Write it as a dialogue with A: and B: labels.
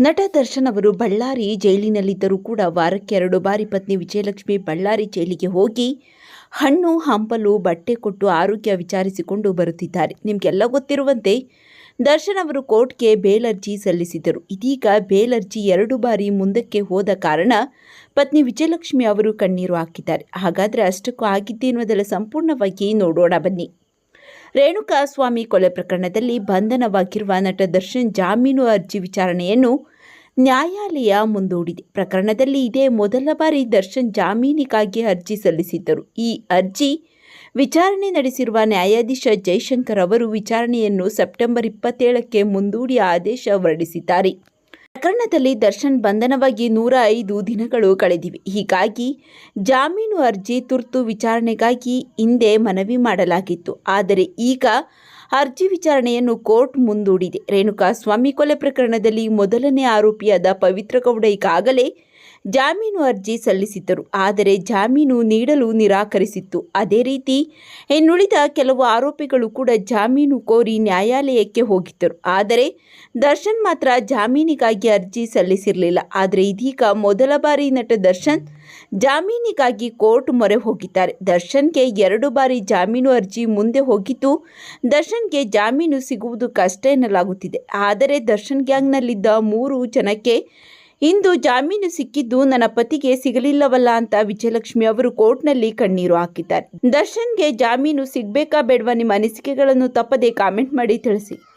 A: ನಟ ದರ್ಶನ್ ಅವರು ಬಳ್ಳಾರಿ ಜೈಲಿನಲ್ಲಿದ್ದರೂ ಕೂಡ ವಾರಕ್ಕೆ ಎರಡು ಬಾರಿ ಪತ್ನಿ ವಿಜಯಲಕ್ಷ್ಮಿ ಬಳ್ಳಾರಿ ಜೈಲಿಗೆ ಹೋಗಿ ಹಣ್ಣು, ಹಂಪಲು, ಬಟ್ಟೆ ಕೊಟ್ಟು ಆರೋಗ್ಯ ವಿಚಾರಿಸಿಕೊಂಡು ಬರುತ್ತಿದ್ದಾರೆ. ನಿಮಗೆಲ್ಲ ಗೊತ್ತಿರುವಂತೆ ದರ್ಶನ್ ಅವರು ಕೋರ್ಟ್ಗೆ ಬೇಲ್ ಅರ್ಜಿ ಸಲ್ಲಿಸಿದ್ದರು. ಇದೀಗ ಬೇಲ್ ಅರ್ಜಿ ಎರಡು ಬಾರಿ ಮುಂದಕ್ಕೆ ಹೋದ ಕಾರಣ ಪತ್ನಿ ವಿಜಯಲಕ್ಷ್ಮಿ ಅವರು ಕಣ್ಣೀರು ಹಾಕಿದ್ದಾರೆ. ಹಾಗಾದರೆ ಅಷ್ಟಕ್ಕೂ ಆಗಿದ್ದೇನುವುದೆಲ್ಲ ಸಂಪೂರ್ಣವಾಗಿ ನೋಡೋಣ ಬನ್ನಿ. ರೇಣುಕಾ ಸ್ವಾಮಿ ಕೊಲೆ ಪ್ರಕರಣದಲ್ಲಿ ಬಂಧನವಾಗಿರುವ ನಟ ದರ್ಶನ್ ಜಾಮೀನು ಅರ್ಜಿ ವಿಚಾರಣೆಯನ್ನು ನ್ಯಾಯಾಲಯ ಮುಂದೂಡಿದೆ. ಪ್ರಕರಣದಲ್ಲಿ ಇದೇ ಮೊದಲ ಬಾರಿ ದರ್ಶನ್ ಜಾಮೀನಿಗಾಗಿ ಅರ್ಜಿ ಸಲ್ಲಿಸಿದ್ದರು. ಈ ಅರ್ಜಿ ವಿಚಾರಣೆ ನಡೆಸಿರುವ ನ್ಯಾಯಾಧೀಶ ಜೈಶಂಕರ್ ಅವರು ವಿಚಾರಣೆಯನ್ನು ಸೆಪ್ಟೆಂಬರ್ ಇಪ್ಪತ್ತೇಳಕ್ಕೆ ಮುಂದೂಡಿ ಆದೇಶ ಹೊರಡಿಸಿದ್ದಾರೆ. ಪ್ರಕರಣದಲ್ಲಿ ದರ್ಶನ್ ಬಂಧನವಾಗಿ ನೂರ ಐದು ದಿನಗಳು ಕಳೆದಿವೆ. ಹೀಗಾಗಿ ಜಾಮೀನು ಅರ್ಜಿ ತುರ್ತು ವಿಚಾರಣೆಗಾಗಿ ಹಿಂದೆ ಮನವಿ ಮಾಡಲಾಗಿತ್ತು. ಆದರೆ ಈಗ ಅರ್ಜಿ ವಿಚಾರಣೆಯನ್ನು ಕೋರ್ಟ್ ಮುಂದೂಡಿದೆ. ರೇಣುಕಾ ಸ್ವಾಮಿ ಕೊಲೆ ಪ್ರಕರಣದಲ್ಲಿ ಮೊದಲನೇ ಆರೋಪಿಯಾದ ಪವಿತ್ರ ಗೌಡ ಈಗಾಗಲೇ ಜಾಮೀನು ಅರ್ಜಿ ಸಲ್ಲಿಸಿದ್ದರು. ಆದರೆ ಜಾಮೀನು ನೀಡಲು ನಿರಾಕರಿಸಿತ್ತು. ಅದೇ ರೀತಿ, ಇನ್ನುಳಿದ ಕೆಲವು ಆರೋಪಿಗಳು ಕೂಡ ಜಾಮೀನು ಕೋರಿ ನ್ಯಾಯಾಲಯಕ್ಕೆ ಹೋಗಿದ್ದರು. ಆದರೆ, ದರ್ಶನ್ ಮಾತ್ರ ಜಾಮೀನಿಗಾಗಿ ಅರ್ಜಿ ಸಲ್ಲಿಸಿರಲಿಲ್ಲ. ಆದರೆ ಇದೀಗ ಮೊದಲ ಬಾರಿ ನಟ ದರ್ಶನ್ ಜಾಮೀನಿಗಾಗಿ ಕೋರ್ಟ್ ಮೊರೆ ಹೋಗಿದ್ದಾರೆ. ದರ್ಶನ್ಗೆ ಎರಡು ಬಾರಿ ಜಾಮೀನು ಅರ್ಜಿ ಮುಂದೆ ಹೋಗಿದ್ದು, ದರ್ಶನ್ಗೆ ಜಾಮೀನು ಸಿಗುವುದು ಕಷ್ಟ ಎನ್ನಲಾಗುತ್ತಿದೆ. ಆದರೆ ದರ್ಶನ್ ಗ್ಯಾಂಗ್ನಲ್ಲಿದ್ದ ಮೂರು ಜನಕ್ಕೆ ಇಂದು ಜಾಮೀನು ಸಿಕ್ಕಿದ್ದು ನನ್ನ ಪತಿಗೆ ಸಿಗಲಿಲ್ಲವಲ್ಲ ಅಂತ ವಿಜಯಲಕ್ಷ್ಮಿ ಅವರು ಕೋರ್ಟ್ನಲ್ಲಿ ಕಣ್ಣೀರು ಹಾಕಿದ್ದಾರೆ. ದರ್ಶನ್ಗೆ ಜಾಮೀನು ಸಿಗಬೇಕಾ ಬೇಡವಾ ನಿಮ್ಮ ಅನಿಸಿಕೆಗಳನ್ನು ತಪ್ಪದೆ ಕಾಮೆಂಟ್ ಮಾಡಿ ತಿಳಿಸಿ.